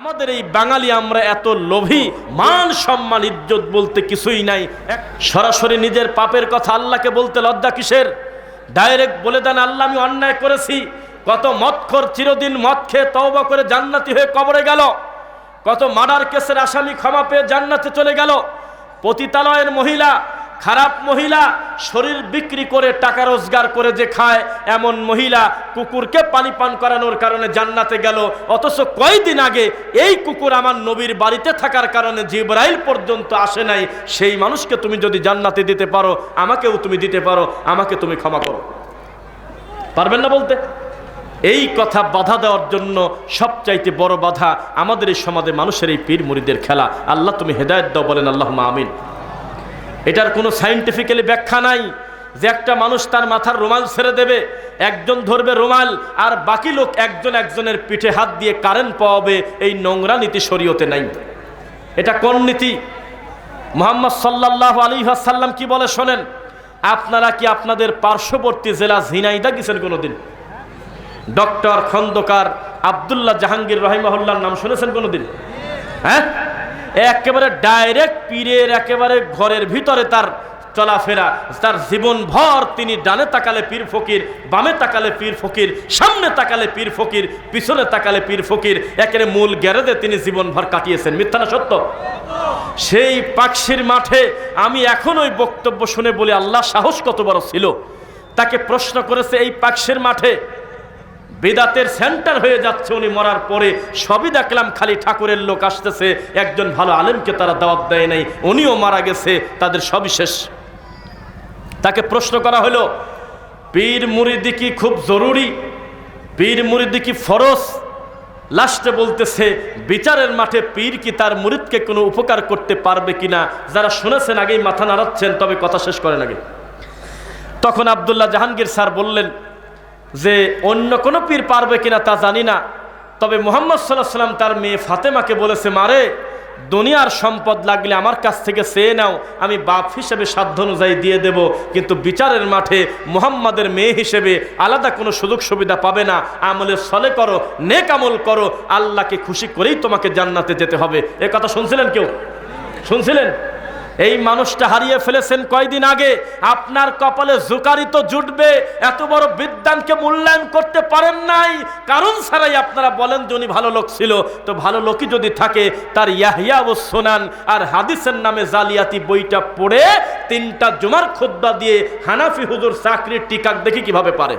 আমাদের এই বাঙালি আমরা এত লোভী, মান সম্মান, ইজ্জত বলতে কিছুই নাই। এক সরাসরি নিজের পাপের কথা আল্লাহকে বলতে লজ্জা কিসের? ডাইরেক্ট বলে দেন, আল্লাহ, আমি অন্যায় করেছি। কত মদখর চিরদিন মদ খেয়ে তওবা করে জান্নাতি হয়ে কবরে গেল। কত মার্ডার কেসের আসামি ক্ষমা পেয়ে জান্নাতে চলে গেল। পতিতালয়ের মহিলা খারাপ মহিলা শরীর বিক্রি করে টাকা রোজগার করে যে খায়, এমন মহিলা কুকুরকে পানি পান করানোর কারণে জান্নাতে গেল। অথচ কয়দিন আগে এই কুকুর আমার নবীর বাড়িতে থাকার কারণে জিব্রাইল পর্যন্ত আসে নাই। সেই মানুষকে তুমি যদি জান্নাতে দিতে পারো, আমাকেও তুমি দিতে পারো, আমাকে তুমি ক্ষমা করো। পারবেন না বলতে? এই কথা বাধা দেওয়ার জন্য সবচাইতে বড় বাধা আমাদের এই সমাজে মানুষের এই পীর মুড়িদের খেলা। আল্লাহ তুমি হেদায়ত দাও, বলেন আল্লাহ আমিন। এটার কোনো সাইন্টিফিক্যালি ব্যাখ্যা নাই যে একটা মানুষ তার মাথার রুমাল ছেড়ে দেবে, একজন ধরবে রুমাল, আর বাকি লোক একজন একজনের পিঠে হাত দিয়ে কারেন্ট পাওয়াবে, এই নোংরা নীতি শরীয়তে নাই। এটা কোন নীতি? মোহাম্মদ সাল্লাহ আলী সাল্লাম কি বলে শোনেন? আপনারা কি আপনাদের পার্শ্ববর্তী জেলা ঝিনাইদা গেছেন কোনোদিন? ডক্টর খন্দকার আবদুল্লাহ জাহাঙ্গীর রহিমাহুল্লার নাম শুনেছেন কোনোদিন? হ্যাঁ? একেবারে ডাইরেক্ট পীরের একেবারে ঘরের ভিতরে তার চলাফেরা, তার জীবন ভর তিনি ডানে তাকালে পীর ফকির, বামে তাকালে পীর ফকির, সামনে তাকালে পীর ফকির, পিছনে তাকালে পীর ফকির একেবারে মূল গ্যারেজে তিনি জীবন ভর কাটিয়েছেন। মিথ্যা না সত্য? সেই পাকশির মাঠে আমি এখন ওই বক্তব্য শুনে বলি, আল্লাহ সাহস কত বড় ছিল? তাকে প্রশ্ন করেছে, এই পাকশির মাঠে বেদাতের সেন্টার হয়ে যাচ্ছে, উনি মরার পরে সবই দেখলাম খালি ঠাকুরের লোক আসতেছে, একজন ভালো আলেমকে তারা দাওয়াত দেয় নাই, উনিও মারা গেছে, তাদের সবই শেষ। তাকে প্রশ্ন করা হলো, পীর মুরিদি কি খুব জরুরি? পীর মুরিদি কি ফরজ? লাস্টে বলতেছে, বিচারের মাঠে পীর কি তার মুরিদকে কোনো উপকার করতে পারবে কিনা? যারা শুনেছেন, আগেই মাথা নাড়াচ্ছেন, তবে কথা শেষ করেন আগে। তখন আবদুল্লাহ জাহাঙ্গীর স্যার বললেন যে অন্য কোনো পীর পারবে কিনা তা জানি না। তবে মোহাম্মদ সাল্লাহ সাল্লাম তার মেয়ে ফাতেমাকে বলেছে মারে দুনিয়ার সম্পদ লাগলে আমার কাছ থেকে চেয়ে নাও, আমি বাপ হিসেবে সাধ্য অনুযায়ী দিয়ে দেব। কিন্তু বিচারের মাঠে মোহাম্মদের মেয়ে হিসেবে আলাদা কোনো সুযোগ সুবিধা পাবে না। আমলে সলে করো, নেক আমল করো, আল্লাহকে খুশি করেই তোমাকে জান্নাতে যেতে হবে। এ কথা শুনছিলেন কেউ? শুনছিলেন? এই মানুষটা হারিয়ে ফেলেছেন কয়দিন আগে। আপনার কপালে জুকারি তো জুটবে, এত বড় বিদ্যানকে মূল্যায়ন করতে পারেন নাই। কারণ ছাড়াই আপনারা বলেন যে উনি ভালো লোক ছিল। তো ভালো লোকই যদি থাকে, তার ইয়াহিয়া ও সোনান আর হাদিসের নামে জালিয়াতি বইটা পড়ে তিনটা জুমার খুদ্া দিয়ে হানাফি হুজুর চাকরির টিকাক দেখি কীভাবে পারে।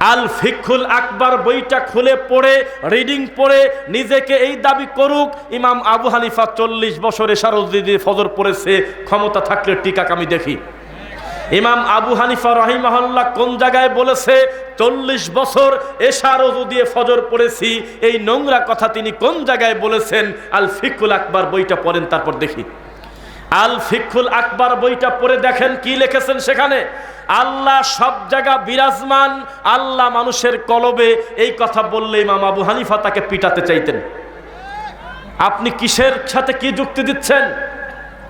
আল ফিকুল আকবর বইটা খুলে পড়ে রিডিং পড়ে, নিজেকে এই দাবি করুক, ইমাম আবু হানিফা চল্লিশ বছরে সারদি ফজর পড়েছে, ক্ষমতা থাকলে টিকাক আমি দেখি। ইমাম আবু হানিফা রহিমাহল্লা কোন জায়গায় বলেছে, চল্লিশ বছর এশা রজু দিয়ে ফজর পড়েছি, এই নোংরা কথা তিনি কোন জায়গায় বলেছেন? আল ফিকুল আকবর বইটা পড়েন, তারপর দেখি। আল ফিকুল আকবর বইটা পড়ে দেখেন কি লিখেছেন সেখানে? আল্লাহ সব জায়গা বিরাজমান, আল্লাহ মানুষের কলবে। এই কথা বললে ইমাম আবু হানিফা তাকে পিটাতে চাইতেন। আপনি কিসের সাথে কি যুক্তি দিচ্ছেন?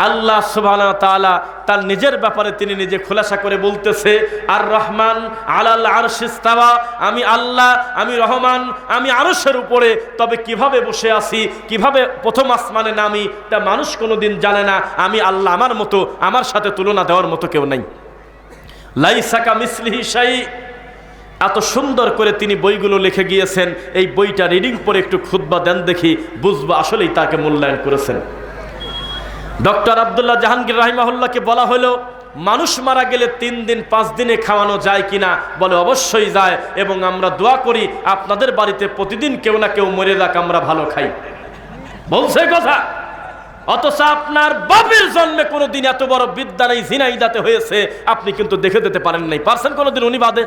আল্লাহ সুবাহ তাআলা তার নিজের ব্যাপারে তিনি নিজে খোলাসা করে বলতেছে, আর রহমান আলাল আরশিস্তাওয়া আমি আল্লাহ, আমি রহমান, আমি আরশের উপরে, তবে কীভাবে বসে আছি, কীভাবে প্রথম আসমানে নামি, তা মানুষ কোনোদিন জানে না, আমি আল্লাহ আমার মতো, আমার সাথে তুলনা দেওয়ার মতো কেউ নাই। লাইসাকা মিসলিহি শাই। এত সুন্দর করে তিনি বইগুলো লিখে গিয়েছেন। এই বইটা রিডিং পরে একটু খুদ্া দেন দেখি, বুঝব আসলেই তাকে মূল্যায়ন করেছেন। ডক্টর আবদুল্লাহ জাহাঙ্গীর রাহিমাহুল্লাহকে বলা হলো, মানুষ মারা গেলে তিন দিন, পাঁচ দিনে খাওয়ানো যায় কিনা? বলে, অবশ্যই যায় এবং আমরা দোয়া করি, আপনাদের বাড়িতে প্রতিদিন কেউ না কেউ মরে যাক, আমরা ভালো খাই। বলছে কথা। অথচ আপনার বাপের জন্মে কোনোদিন এত বড় বিদ্যা নেই ঝিনাইদাতে হয়েছে, আপনি কিন্তু দেখে দিতে পারেন নাই। পারছেন কোনোদিন উনি বাদে?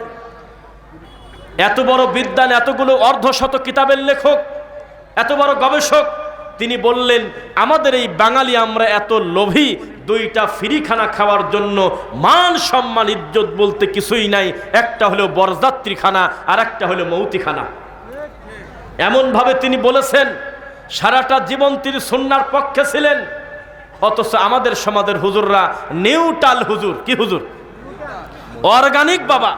এত বড় বিদ্যান এতগুলো অর্ধশত কিতাবের লেখক, এত বড় গবেষক, তিনি বললেন, আমাদের এই বাঙালি আমরা এত লোভী, দুইটা ফিরিখানা খাওয়ার জন্য মান, সম্মান, ইজ্জত বলতে কিছুই নাই। একটা হলো বরযাত্রীখানা আর একটা হলো মৌতিখানা। এমনভাবে তিনি বলেছেন সারাটা জীবন তিনি সন্ন্যার পক্ষে ছিলেন। অথচ আমাদের সমাজের হুজুররা নিউটাল হুজুর। কি হুজুর? অর্গানিক বাবা।